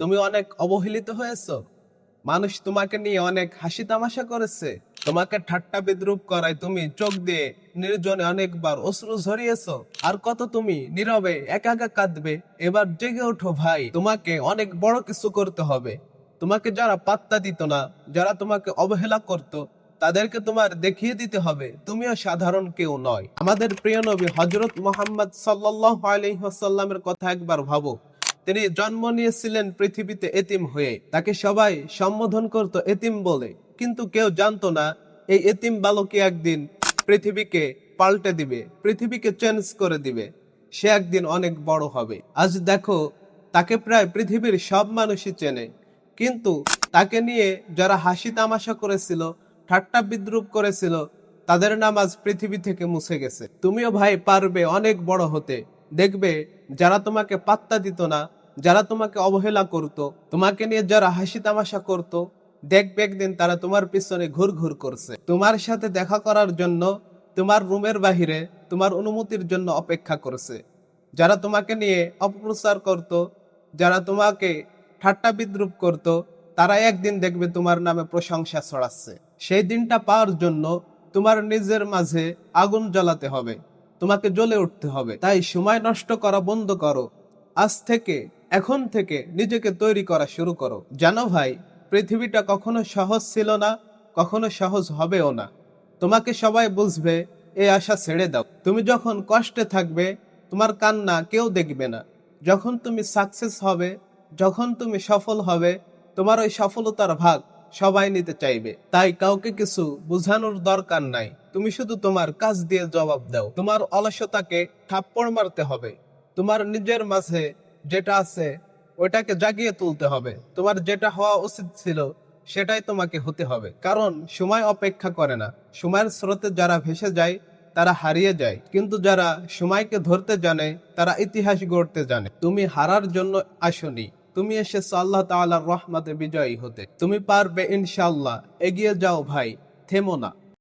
তুমি অনেক অবহেলিত হয়েছো। মানুষ তোমাকে নিয়ে অনেক হাসি তামাশা করেছে। তোমাকে ঠাট্টা বিদ্রুপ করায় তুমি চোখ দিয়ে নির্জনে অনেকবার অশ্রু ঝরিয়েছো। আর কত তুমি নীরবে একা কাঁদবে। এবার জেগে ওঠো ভাই, তোমাকে অনেক বড় কিছু করতে হবে। তোমাকে যারা পাত্তা দিত না, যারা তোমাকে অবহেলা করত, তাদেরকে তোমার দেখিয়ে দিতে হবে। তুমিও সাধারণ কেউ নয়। আমাদের প্রিয় নবী হজরত মোহাম্মদ সাল্লাহ আলহিহাসাল্লামের কথা একবার ভাবো। তিনি জন্ম নিয়েছিলেন পৃথিবীতে এতিম হয়ে। তাকে সবাই সম্বোধন করত এতিম বলে। কিন্তু কেউ জানতো না, এই এতিম বালকই একদিন পৃথিবীকে পাল্টে দিবে, পৃথিবীকে চেঞ্জ করে দিবে। সে একদিন অনেক বড় হবে। আজ দেখো, তাকে প্রায় পৃথিবীর সব মানুষই চেনে। কিন্তু তাকে নিয়ে যারা হাসি তামাশা করেছিল, ঠাট্টা বিদ্রুপ করেছিল, তাদের নাম আজ পৃথিবী থেকে মুছে গেছে। তুমিও ভাই পারবে অনেক বড় হতে। দেখবে যারা তোমাকে পাত্তা দিত না, যারা তোমাকে অবহেলা করত, তোমাকে নিয়ে যারা হাসি তামাশা করত, দেখবে একদিন তারা তোমার পিছনে ঘুর ঘুর করছে। তোমার সাথে দেখা করার জন্য তোমার রুমের বাহিরে তোমার অনুমতির জন্য অপেক্ষা করছে। যারা তোমাকে নিয়ে অপপ্রচার করত, যারা তোমাকে ঠাট্টা বিদ্রুপ করত, তারা একদিন দেখবে তোমার নামে প্রশংসা ছড়াচ্ছে। সেই দিনটা পাওয়ার জন্য তোমার নিজের মাঝে আগুন জ্বালাতে হবে। তোমাকে জ্বলে উঠতে হবে। তাই সময় নষ্ট করা বন্ধ করো। আজ থেকে, এখন থেকে নিজেকে তৈরি করা শুরু করো। জানো ভাই, পৃথিবীটা কখনো সহজ ছিল না, কখনো সহজ হবেও না। তোমাকে সবাই বুঝবে এই আশা ছেড়ে দাও। তুমি যখন কষ্টে থাকবে, তোমার কান্না কেউ দেখবে না। যখন তুমি সাকসেস হবে, যখন তুমি সফল হবে, তোমার ওই সফলতার ভাগ সবাই নিতে চাইবে। তাই কাউকে কিছু বোঝানোর দরকার নাই। তুমি শুধু তোমার কাজ দিয়ে জবাব দাও। তোমার অলসতাকে থাপ্পড় মারতে হবে। তোমার নিজের মাঝে যেটা আছে, ওইটাকে জাগিয়ে তুলতে হবে। তোমার যেটা হওয়া উচিত ছিল, সেটাই তোমাকে হতে হবে। কারণ সময় অপেক্ষা করে না। সময়ের স্রোতে যারা ভেসে যায়, তারা হারিয়ে যায়। কিন্তু যারা সময়কে ধরতে জানে, তারা ইতিহাস গড়তে জানে। তুমি হারার জন্য আসনি। তুমি এসেছ আল্লাহ তাআলার রহমাতে বিজয়ী হতে। তুমি পারবে ইনশাল্লাহ এগিয়ে যাও ভাই, থেমো না।